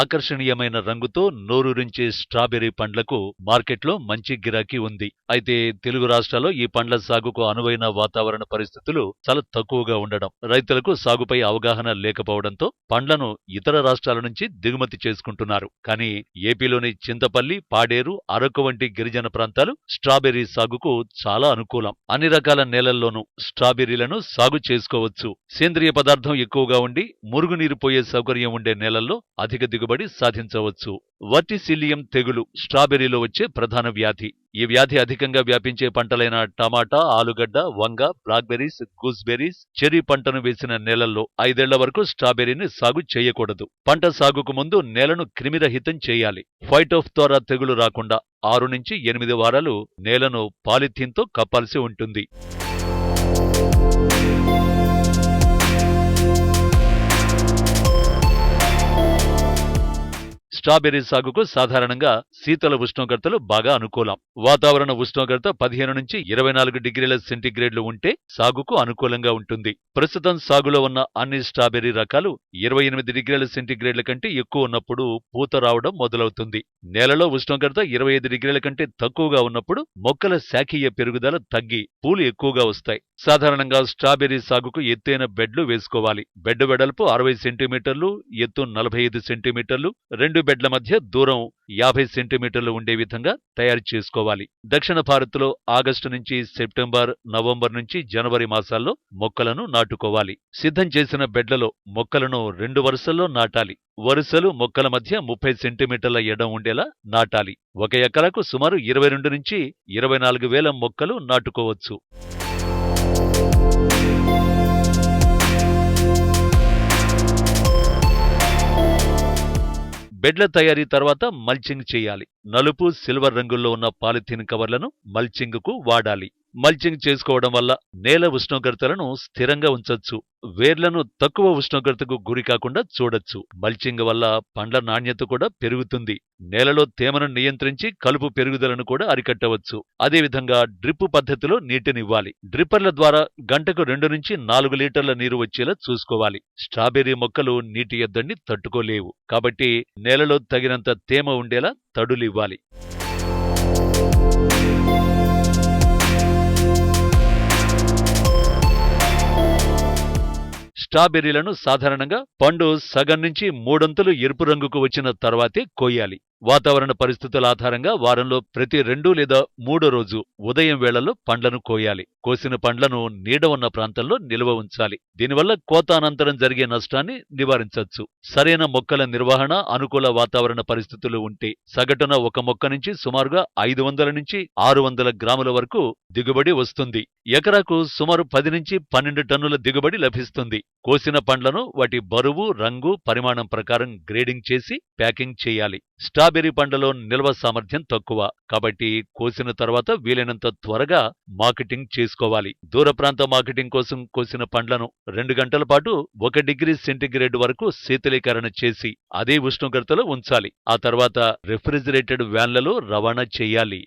ఆకర్షణీయమైన రంగుతో నోరూరించే స్ట్రాబెర్రీ పండ్లకు మార్కెట్లో మంచి గిరాకీ ఉంది. అయితే తెలుగు రాష్ట్రాల్లో ఈ పండ్ల సాగుకు అనువైన వాతావరణ పరిస్థితులు చాలా తక్కువగా ఉండడం రైతులకు సాగుపై అవగాహన లేకపోవడంతో పండ్లను ఇతర రాష్ట్రాల నుంచి దిగుమతి చేసుకుంటున్నారు. కానీ ఏపీలోని చింతపల్లి పాడేరు అరకు వంటి గిరిజన ప్రాంతాలు స్ట్రాబెర్రీ సాగుకు చాలా అనుకూలం. అన్ని రకాల నేలల్లోనూ స్ట్రాబెర్రీలను సాగు చేసుకోవచ్చు. సేంద్రియ పదార్థం ఎక్కువగా ఉండి మురుగునీరు పోయే సౌకర్యం ఉండే నేలల్లో అధిక దిగుబడి దిగుబడి సాధించవచ్చు. వర్టిసిలియం తెగులు స్ట్రాబెర్రీలో వచ్చే ప్రధాన వ్యాధి. ఈ వ్యాధి అధికంగా వ్యాపించే పంటలైన టమాటా ఆలుగడ్డ వంగ బ్లాక్బెర్రీస్ గూస్బెర్రీస్ చెర్రీ పంటను వేసిన నేలల్లో ఐదేళ్ళ వరకు స్ట్రాబెర్రీని సాగు చేయకూడదు. పంట సాగుకు ముందు నేలను క్రిమిరహితం చేయాలి. ఫైటోఫ్తోరా తెగులు రాకుండా ఆరు నుంచి ఎనిమిది వారాలు నేలను పాలిథీన్తో కప్పాల్సి ఉంటుంది. స్ట్రాబెర్రీ సాగుకు సాధారణంగా శీతల ఉష్ణోగ్రతలు బాగా అనుకూలం. వాతావరణ ఉష్ణోగ్రత పదిహేను నుంచి ఇరవై నాలుగు డిగ్రీల సెంటీగ్రేడ్లు ఉంటే సాగుకు అనుకూలంగా ఉంటుంది. ప్రస్తుతం సాగులో ఉన్న అన్ని స్ట్రాబెర్రీ రకాలు ఇరవై ఎనిమిది డిగ్రీల సెంటీగ్రేడ్ల కంటే ఎక్కువ ఉన్నప్పుడు పూత రావడం మొదలవుతుంది. నేలలో ఉష్ణోగ్రత ఇరవై ఐదు డిగ్రీల కంటే తక్కువగా ఉన్నప్పుడు మొక్కల శాఖీయ పెరుగుదల తగ్గి పూలు ఎక్కువగా వస్తాయి. సాధారణంగా స్ట్రాబెర్రీ సాగుకు ఎత్తైన బెడ్లు వేసుకోవాలి. బెడ్ వెడల్పు అరవై సెంటీమీటర్లు ఎత్తు నలభై ఐదు సెంటీమీటర్లు రెండు బెడ్ల మధ్య దూరం యాభై సెంటీమీటర్లు ఉండే విధంగా తయారు చేసుకోవాలి. దక్షిణ భారత్లో ఆగస్టు నుంచి సెప్టెంబర్ నవంబర్ నుంచి జనవరి మాసాల్లో మొక్కలను నాటుకోవాలి. సిద్ధం చేసిన బెడ్లలో మొక్కలను రెండు వరుసల్లో నాటాలి. వరుసలు మొక్కల మధ్య ముప్పై సెంటీమీటర్ల ఎడం ఉండేలా నాటాలి. ఒక ఎకరాకు సుమారు ఇరవై రెండు నుంచి ఇరవై నాలుగు వేల మొక్కలు నాటుకోవచ్చు. బెడ్ల తయారీ తర్వాత మల్చింగ్ చేయాలి. నలుపు సిల్వర్ రంగుల్లో ఉన్న పాలిథీన్ కవర్లను మల్చింగ్కు వాడాలి. మల్చింగ్ చేసుకోవడం వల్ల నేల ఉష్ణోగ్రతలను స్థిరంగా ఉంచొచ్చు. వేర్లను తక్కువ ఉష్ణోగ్రతకు గురి కాకుండా చూడొచ్చు. మల్చింగ్ వల్ల పండ్ల నాణ్యత కూడా పెరుగుతుంది. నేలలో తేమను నియంత్రించి కలుపు పెరుగుదలను కూడా అరికట్టవచ్చు. అదేవిధంగా డ్రిప్ పద్ధతిలో నీటినివ్వాలి డ్రిప్పర్ల ద్వారా గంటకు రెండు నుంచి నాలుగు లీటర్ల నీరు వచ్చేలా చూసుకోవాలి. స్ట్రాబెర్రీ మొక్కలు నీటి ఎద్దడిని తట్టుకోలేవు. కాబట్టి నేలలో తగినంత తేమ ఉండేలా తడులివ్వాలి స్ట్రాబెర్రీలను సాధారణంగా పండు సగం నుంచి మూడొంతులు ఎరుపు రంగుకు వచ్చిన తర్వాతే కోయాలి వాతావరణ పరిస్థితుల ఆధారంగా వారంలో ప్రతి రెండు లేదా మూడో రోజు ఉదయం వేళల్లో పండ్లను కోయాలి. కోసిన పండ్లను నీడ ఉన్న ప్రాంతంలో నిల్వ ఉంచాలి. దీనివల్ల కోత అనంతరం జరిగే నష్టాన్ని నివారించవచ్చు. సరైన మొక్కల నిర్వహణ అనుకూల వాతావరణ పరిస్థితులు ఉంటే సగటున ఒక మొక్క నుంచి సుమారుగా ఐదు వందల నుంచి ఆరు వందల గ్రాముల వరకు దిగుబడి వస్తుంది. ఎకరాకు సుమారు పది నుంచి పన్నెండు టన్నుల దిగుబడి లభిస్తుంది. కోసిన పండ్లను వాటి బరువు రంగు పరిమాణం ప్రకారం గ్రేడింగ్ చేసి ప్యాకింగ్ చేయాలి. స్ట్రాబెర్రీ పండ్లలో నిల్వ సామర్థ్యం తక్కువ కాబట్టి కోసిన తర్వాత వీలైనంత త్వరగా మార్కెటింగ్ చేసుకోవాలి. దూర ప్రాంత మార్కెటింగ్ కోసం కోసిన పండ్లను రెండు గంటల పాటు ఒక డిగ్రీ సెంటీగ్రేడ్ వరకు శీతలీకరణ చేసి అదే ఉష్ణోగ్రతలో ఉంచాలి. ఆ తర్వాత రిఫ్రిజిరేటెడ్ వ్యాన్లలో రవాణా చేయాలి.